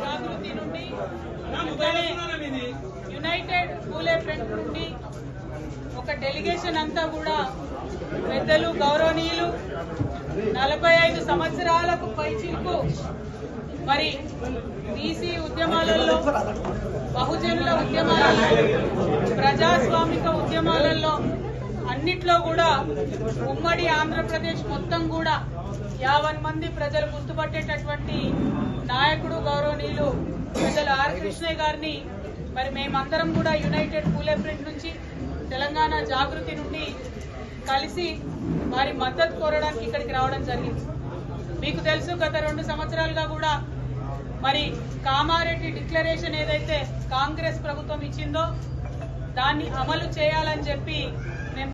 జాగృతి నుండి యునైటెడ్ పూలే ఫ్రంట్ నుండి ఒక డెలిగేషన్ అంతా కూడా పెద్దలు గౌరవనీయులు నలభై ఐదు సంవత్సరాలకు పైచిల్పు మరి బీసీ ఉద్యమాలలో బహుజనుల ఉద్యమాలలో ప్రజాస్వామిక ఉద్యమాలలో అన్నిట్లో కూడా ఉమ్మడి ఆంధ్రప్రదేశ్ మొత్తం కూడా యావన్ మంది ప్రజలు గుర్తుపట్టేటటువంటి నాయకుడు గౌరవనీయులు ప్రజలు ఆర్ కృష్ణయ్య గారిని మరి మేమందరం కూడా యునైటెడ్ పూలే ప్రింట్ నుంచి తెలంగాణ జాగృతి నుండి కలిసి వారి మద్దతు కోరడానికి ఇక్కడికి రావడం జరిగింది. మీకు తెలుసు గత రెండు సంవత్సరాలుగా కూడా మరి కామారెడ్డి డిక్లరేషన్ ఏదైతే కాంగ్రెస్ ప్రభుత్వం ఇచ్చిందో దాన్ని అమలు చేయాలని చెప్పి